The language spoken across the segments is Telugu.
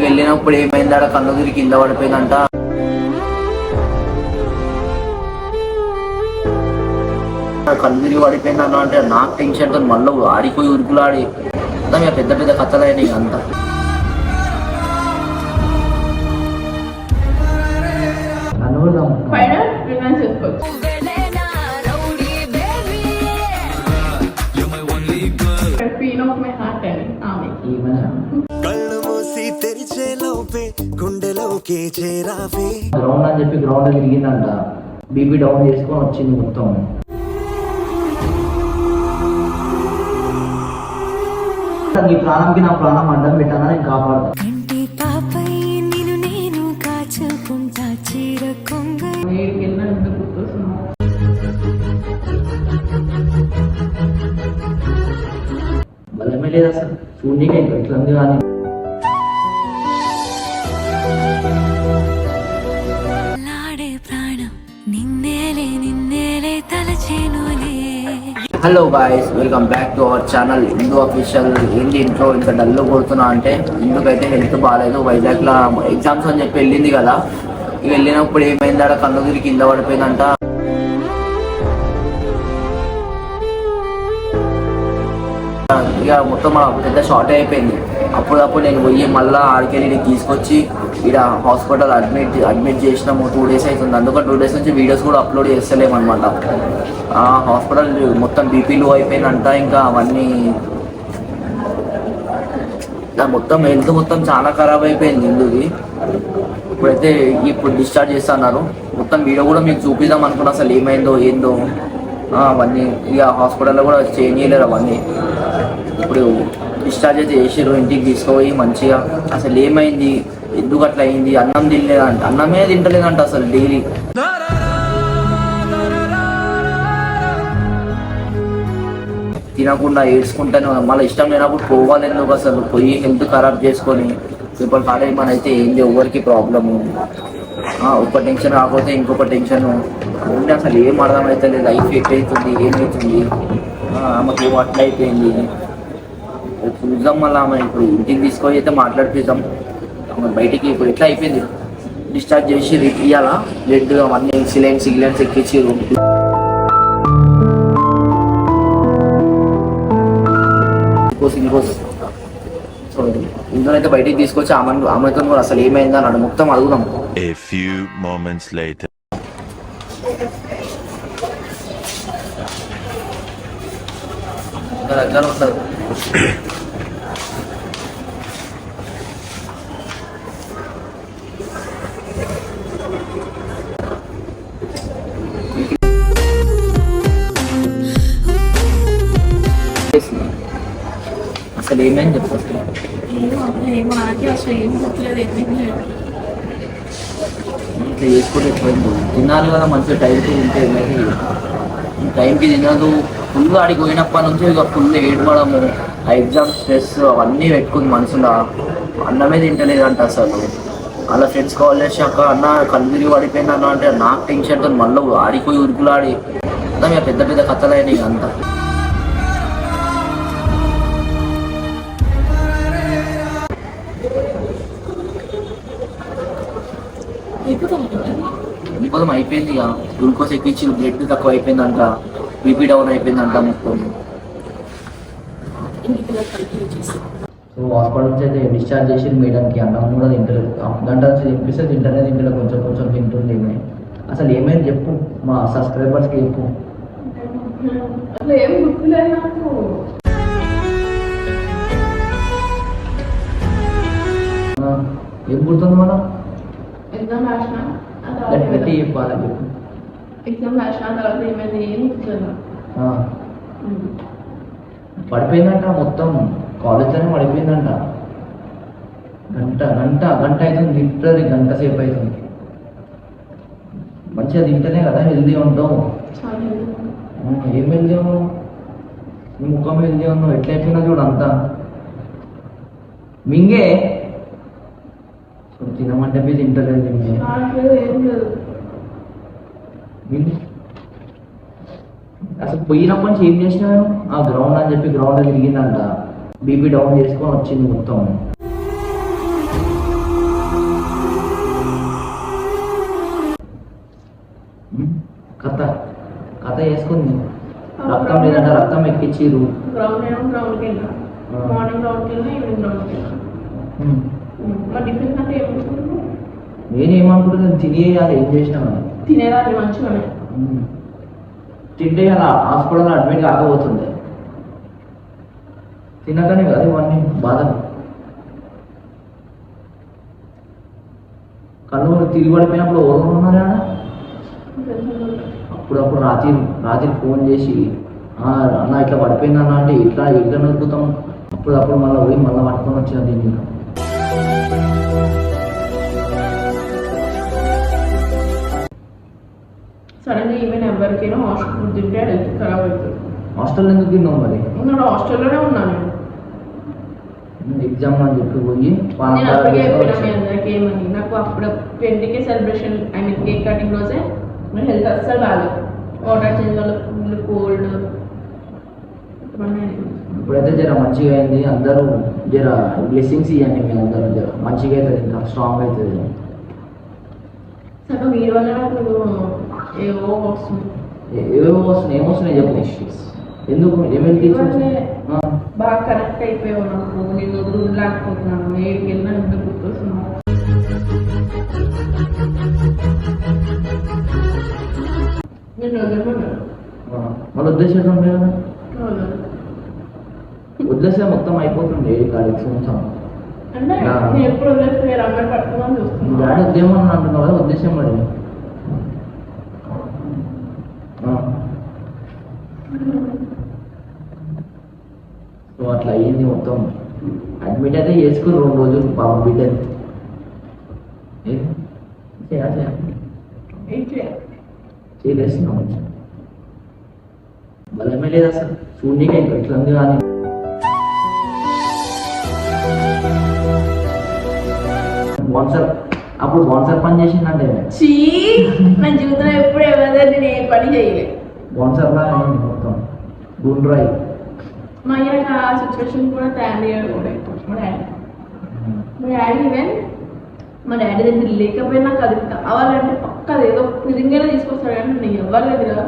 వెళ్ళినప్పుడు ఏమైంది? ఆడ కన్ను తిరిగి కింద పడిపోయిందంట. కన్ను తిరిగి పడిపోయింది అన్న అంటే నాకు టెన్షన్తో మళ్ళీ ఆడిపోయి ఉరుకులాడి. అంతా పెద్ద పెద్ద కథలైనవి అయినాయి ఇక అంతా. అనుకుందాం పైన రిమాండ్ చేసుకోవచ్చు పీన్ ఆఫ్ చేరావే. గ్రౌండ్ అని చెప్పి గ్రౌండ్ తిరిగిందంట. బీపీ డౌన్ చేసుకొని వచ్చింది మొత్తం. నీ ప్రాణంకి నా ప్రాణం అడ్డం పెట్టానా నేను కాపాడుతా. కంటి పాపై నిన్ను నేను కాచుకుంటా చీర కొంగ. బలమే లేదు అసలు. చూడనీకే ఇట్లా ఉంది కానీ. Hello guys welcome back to our channel Indu official ఏంటి ఇంట్లో ఇంత డల్ కొడుతున్నా అంటే ఇందుకైతే హెల్త్ బాగాలేదు? వైజాగ్లో ఎగ్జామ్స్ అని చెప్పి వెళ్ళింది కదా. వెళ్ళినప్పుడు ఏమైంది? ఆడ కన్ను కింద పడిపోయిందంట. ఇక మొత్తం పెద్ద షార్ట్ అయిపోయింది. అప్పుడప్పుడు నేను పోయి మళ్ళీ ఆడికెళ్ళి తీసుకొచ్చి ఇక్కడ హాస్పిటల్ అడ్మిట్ అడ్మిట్ చేసినాము. టూ డేస్ అవుతుంది. అందుకని టూ డేస్ నుంచి వీడియోస్ కూడా అప్లోడ్ చేస్తలేము అనమాట హాస్పిటల్ మొత్తం బీపీ లో అయిపోయిందంట. ఇంకా అవన్నీ నా మొత్తం హెల్త్ మొత్తం చాలా ఖరాబ్ అయిపోయింది ఇందుది ఇప్పుడైతే ఇప్పుడు డిశ్చార్జ్ చేస్తున్నారు. మొత్తం వీడియో కూడా మీకు చూపిద్దాం అనుకున్నా అసలు ఏమైందో ఏందో. అవన్నీ ఇక హాస్పిటల్లో కూడా చేంజ్ చేయలేరు అవన్నీ. ఇప్పుడు డిశ్చార్జ్ అయితే చేసారు ఇంటికి తీసుకుపోయి మంచిగా. అసలు ఏమైంది? ఎందుకు అట్లా అయింది? అన్నం తినలేదంట. అన్నమే తింటలేదంట అసలు డైలీ. తినకుండా ఏడ్చుకుంటాను మళ్ళీ ఇష్టం లేనప్పుడు పోవాలి ఎందుకు అసలు? పోయి హెల్త్ ఖరాబ్ చేసుకొని ఇప్పుడు కాలేజ్ మన అయితే ఏంది? ఎవరికి ప్రాబ్లము ఒక టెన్షన్ కాకపోతే ఇంకొక టెన్షన్ ఉంటే అసలు ఏం అర్థమైతే లైఫ్ ఎట్లయితుంది? ఏమవుతుంది ఆ, ఆమెకి ఏమో అట్లా అయిపోయింది చూద్దాం మళ్ళీ ఆమె ఇప్పుడు ఇంటికి తీసుకొని అయితే మాట్లాడిపిద్దాం ఆమె బయటికి ఇప్పుడు ఎట్లా అయిపోయింది? డిశ్చార్జ్ చేసి ఇవ్వాలా బ్లడ్ అవన్నీ సిలైన్స్ సిలియన్స్ ఎక్కించి ఇంకోస్ ఇంకోస్ సో బయటికి తీసుకొచ్చి ఆమె ఆమెతో కూడా అసలు ఏమైంది అన్నాడు మొత్తం అడుగుదాం. A few moments later. ఇంకా దగ్గర ఉంటారు అసలు ఏమైంది చెప్పు అసలు ఏమో నాకే అసలు ఏం గుర్తులేదు ఏమీ లేదు. ఇట్లా చేసుకుంటే ఎట్లయింది తినాలి కదా మంచిగా టైంకి తింటే ఏమైతే టైంకి తినదు. ఫుల్ ఆడికి పోయినప్పటి నుంచి ఇక ఫుల్ ఏడవడము ఆ ఎగ్జామ్ స్ట్రెస్ అవన్నీ పెట్టుకుంది మనసులో అన్నమే తింటలేదంట అసలు. అలా ఫ్రెండ్స్ కాల్ చేశాక అన్న తిరిగి పడిపోయింది అన్న అంటే నాకు టెన్షన్తో మళ్ళీ ఆడిపోయి ఉరుకులాడి. అంతా పెద్ద పెద్ద కథలు అయినాయి ఇక అంతా. విపదం అయిపోయింది ఇక. గ్లూకోజ్ ఎక్కించి బ్లడ్ తక్కువ అయిపోయిందంట బీపీ డౌన్ అయిపోయిందంట మొత్తం. సో హాస్పిటల్ నుంచి అయితే డిశ్చార్జ్ చేసి మేడంకి. అన్నం కూడా తింటలేదు. గంట నుంచి తినిపిస్తే తింటనే తింటలేదు కొంచెం కొంచెం తింటుంది ఏమే అసలు ఏమైంది చెప్పు. మా సబ్స్క్రైబర్స్కి చెప్పు. ఏం గుర్తులేదు నాకు ఏం గుర్తుంది మనం ఎగ్జామ్ రాసిన గట్టి గట్టి చెప్పాలి చెప్పు. ఎగ్జామ్ రాసిన తర్వాత ఏమైంది? ఏం ఉమ్. పడిపోయిందంట మొత్తం. కాలేజ్లోనే పడిపోయిందంట. గంట గంట గంట అవుతుంది. లిటరరీ గంట సేపు అవుతుంది. మంచిగా తింటేనే కదా హెల్దీ ఉంటావు. ఆ, ఏం హెల్దీ ఉన్నావు? నీ ముఖం హెల్దీ ఉన్నావు. ఎట్లా అయిపోయినా చూడు అంతా. మింగే తినమంటే మీరు తింటలేదు అసలు పోయినప్పటి నుంచి ఏం చేసినాను ఆ గ్రౌండ్ అని చెప్పి గ్రౌండ్ తిరిగిందంట. బీపీ డౌన్ చేసుకొని వచ్చింది మొత్తం. కథ. కథ వేసుకుంది రక్తం లేదంట రక్తం ఎక్కించిర్రు గ్రౌండ్ గ్రౌండ్కి మార్నింగ్ గ్రౌండ్కి ఈవినింగ్ గ్రౌండ్కి నేనేమనుకుంటున్నాను తినేయాలి ఏం చేసినా. తినేదాన్ని మంచిగానే. తింటే అలా హాస్పిటల్లో అడ్మిట్ కాకపోతుండే. తినకనే కదా ఇవన్నీ బాధలు. కళ్ళు తిరిగి పడిపోయినప్పుడు ఎవరు ఉన్నారా అప్పుడప్పుడు రాత్రి రాత్రి ఫోన్ చేసి "ఆ, అన్న ఇట్లా పడిపోయింది అన్న అంటే ఇట్లా ఇట్లా నడుపుతాం అప్పుడప్పుడు మళ్ళీ పోయి మళ్ళీ పట్టుకొని వచ్చిన దీన్ని సడన్గా ఈవెన్ ఎవరికైనా హాస్టల్ తింటే హెల్త్ ఖరాబ్ అవుతుంది హాస్టల్ ఎందుకు తిన్నాం మరి? నేను హాస్టల్లోనే ఉన్నాను. ఎగ్జామ్ అని చెప్పి పోయి పాన్ నేను కార్డ్ అప్పటికే చెప్పిన మీ తీసుకొని అందరికి ఏమని? నాకు అప్పుడు twenty K celebration I mean cake cutting రోజే హెల్త్ అస్సలు బాగాలేదు వాటర్ చేంజ్ వల్ల ఫుల్ కోల్డ్ ఇప్పుడైతే జర మంచిగా అయింది. అందరూ జర బ్లెస్సింగ్స్ ఇవ్వండి మీ అందరూ జర. మంచిగా అవుతుంది ఇంకా స్ట్రాంగ్ అవుతుంది. ఏవో వస్తున్నాయి ఏమొస్తున్నాయి చెప్పు ఎందుకు? ఏమేమి బాగా కనెక్ట్ అయిపోయావు నాకు నేను వదిలేకపోతున్నాను ఏడికి వెళ్ళినా ఎందుకు గుర్తొస్తున్నావు. నేను వదలమన్నాను ఆ, మళ్ళీ వదిలేస్తే మొత్తం అయిపోతుంది కాలేజ్ మొత్తం ఎప్పుడు వదిలేస్తే మీరు అందరు పట్టుకోమని మీ చూస్తున్నాను డాడీ వద్దేమని అంటున్నావు కదా వదిలేసాం మరి. సో అట్లా అయ్యింది మొత్తం. అడ్మిట్ అయితే చేసుకుని రెండు రోజులు పాపం చేయాలి చేయలేస్తున్నాం బలమే లేదు అసలు. చూడనీకే ఇంకా ఇట్లా ఉంది కానీ. బాన్సర్ అప్పుడు బాన్సర్ పని చేసిందంటే చీ! నా జీవితంలో ఎప్పుడు ఎవరైనా నేను ఏ పని చేయలే. బాన్సర్లా అయింది మొత్తం. గుండ్రాయి మా అయ్యాక ఆ సిచ్యువేషన్ కూడా తయారు కూడా మా డాడీ. మా డాడీ ఈవెన్ మా డాడీ దగ్గర లేకపోయినా నాకు అది కావాలంటే పక్క ఏదో నిజంగానే తీసుకొస్తాడు కానీ నేను ఎవరి దగ్గర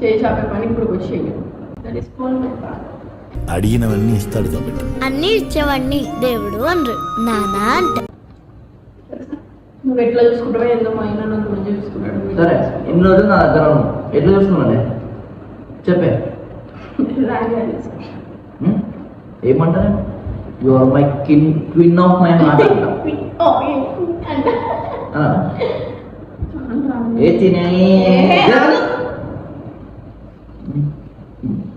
చేసి ఆపే పని ఇప్పుడు వచ్చేయలేదు. That is call my father అడిగినవన్నీ ఇస్తాడు కాబట్టి. అన్నీ ఇచ్చేవాడిని దేవుడు అనరు. నానా అంట. నువ్వు ఎట్లా చూసుకుంటావో ఏందో మా ఆయన నన్ను మంచిగా చూసుకున్నాడు సరే ఎన్ని రోజులు నా దగ్గర ఉన్నావు? ఎట్లా చూసుకున్నానే చెప్పే. రాని? ఏమంటానే you are my kin queen of my heart ఏ, తినే? ఏ,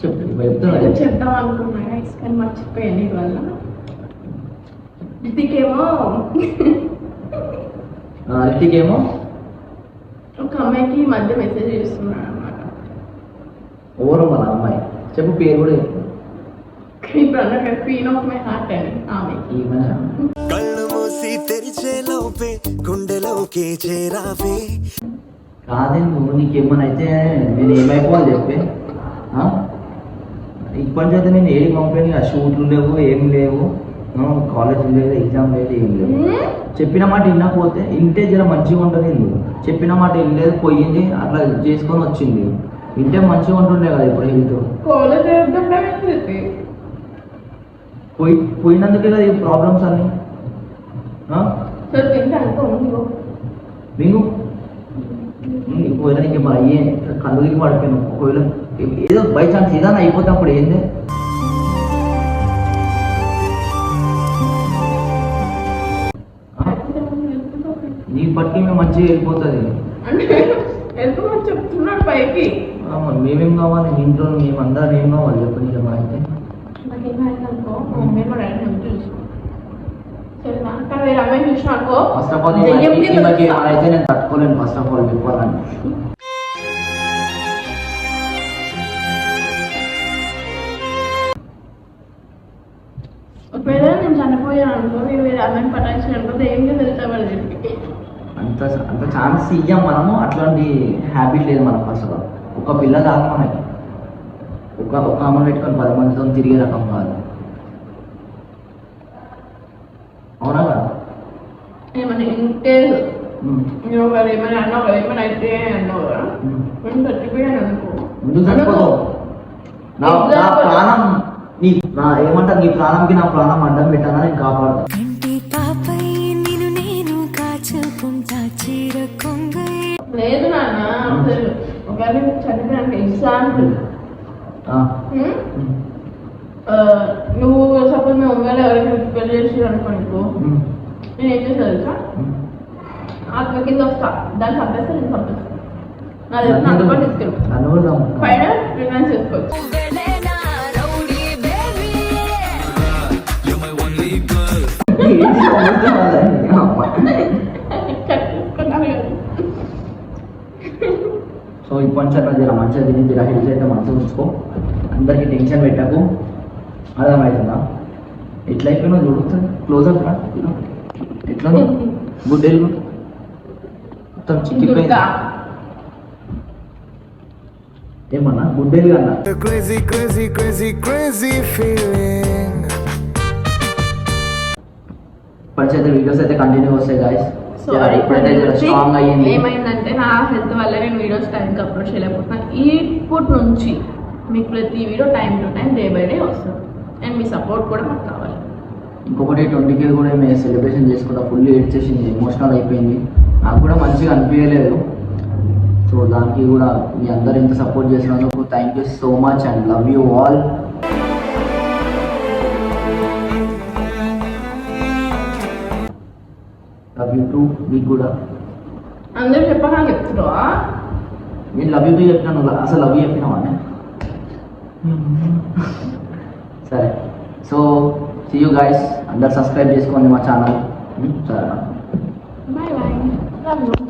చెప్పు చెప్తున్నా. ఏదో చెప్దాం అనుకున్నా guys, కానీ మర్చిపోయాను నీ వల్ల రితికేమో రితికేమో ఒక అమ్మాయికి మధ్య మెసేజ్ చేస్తున్నాడు అనమాట ఎవరు మన అమ్మాయి. చెప్పు పేరు కూడా చెప్పు. ఇప్పుడు అన్నట్టు క్వీన్ ఆఫ్ మై హార్ట్ అని ఆమె. ఈమెనే? కళ్ళు మూసి తెరిచే లోపే గుండెలోకి చేరావే. కాదే నువ్వు నేను ఏమైపోవాలి చెప్పే? ఇప్పటి నుంచి అయితే నేను ఏది పంపాను ఆ షూట్లు లేవు ఏం లేవు. కాలేజ్ లేదు ఎగ్జామ్ లేదు ఏం లేవు చెప్పిన మాట వినకపోతే ఇంటే జర మంచిగా ఉంటుంది ఎందుకు చెప్పిన మాట వినలేదు పోయింది అట్లా చేసుకొని వచ్చింది. ఇంటే మంచిగా ఉంటుండే కదా ఇప్పుడు హెల్త్ చేద్దాం పోయి పోయినందుకే కదా ఈ ప్రాబ్లమ్స్ అన్నీ. మీకు ఒకవేళ నీకు అయ్యే కళ్ళు పడిపోయాను ఒకవేళ ఏదో బై ఛాన్స్ ఏదైనా అయిపోతే అప్పుడు ఏంది? మేము మంచిగా వెళ్ళిపోతుంది. అంటే వెళ్తామని చెప్తున్నాడు పైకి. మరి మేమేం కావాలి? మీ ఇంట్లో మేము అందరం ఏం కావాలి? చెప్పండి ఇక మా అయితే. First of all. అయితే నేను తట్టుకోలేను ఫస్ట్ ఆఫ్ ఆల్ చెప్పాలని ఒకవేళ నేను చనిపోయాను అనుకో వీడు వేరే అమ్మాయిని పటాయించిన అనుకో దెయ్యంగా వెళ్తా వాళ్ళ దగ్గరికి? అంత అంత ఛాన్స్ ఇయ్యాం మనము. అట్లాంటి హ్యాబిట్ లేదు మనకు అసలు. ఒక పిల్ల కాదు మనకి. ఒక ఒక అమ్మ పెట్టుకొని పది మందితో తిరిగే రకం కాదు. అవునా కదా? ఇంటే. నువ్వు ఏమైనా అన్నావు కదా ఏమైనా అయితే అన్నావు కదా. ఉమ్. నేను చచ్చిపోయాను అనుకో. ఎందుకు చచ్చిపోతావు. నా ప్రాణం నీ నా ఏమంటారు? నీ ప్రాణంకి నా ప్రాణం అడ్డం పెట్టానా? నేను కాపాడుతా. ఒకవేళ నీకు చనిపోయానికి ఎగ్జాంపుల్ నువ్వు సపోజ్ మీ ఒకవేళ ఎవరైనా పెళ్ళి చేసి అనుకో నేను ఏం చేస్తా తెలుసా. ఆత్మ కింద వస్తా. దాన్ని చంపేస్తా నేను చంపేస్తా. నా దగ్గర నాతో పాటు తీసుకెళ్ళు. పైన చేసుకోవచ్చు. ఏంటి సో ఇప్పటి నుంచి అట్లా జర మంచిగా తిని జర హెల్త్ అయితే మంచిగా ఉంచుకో అందరికి టెన్షన్ పెట్టకు. అర్థమవుతుందా ఎట్లా అయిపోయినా చూడుతుంది క్లోజప్ రా. ఎట్లా గుడ్డెలు మొత్తం చిక్కిపోయింది. దుర్గా. ఏమన్నా? గుడ్డెలు అన్నా. Crazy, crazy, crazy, crazy feeling. ఇప్పటి అయితే వీడియోస్ అయితే కంటిన్యూ వస్తాయి గాయస్ జర స్ట్రాంగ్ అయ్యింది. ఏమైందంటే నా హెల్త్ వల్ల నేను వీడియోస్ టైంకి అప్లోడ్ చేయలేకపోతున్నాను. ఇప్పటి నుంచి మీకు ప్రతి video time to time day by day వస్తుంది. అండ్ మీ సపోర్ట్ కూడా మాకు కావాలి. ఇంకొకటి ట్వంటీ కే కూడా మేము సెలబ్రేషన్ చేసుకుంటా ఫుల్ ఏడ్ చేసింది. ఎమోషనల్ అయిపోయింది. నాకు కూడా మంచిగా అనిపించలేదు. సో దానికి కూడా మీ అందరు ఎంత సపోర్ట్ చేసినందుకు thank you so much and love you all love you too కూడా అందరూ నాకు చెప్తున్నావా? నేను లవ్ యూ టూ అసలు లవ్ యూ చెప్పినావా సరే. సో సీ యూ గైస్ అందరు సబ్స్క్రైబ్ చేసుకోండి మా ఛానల్ సరే బాయ్ బాయ్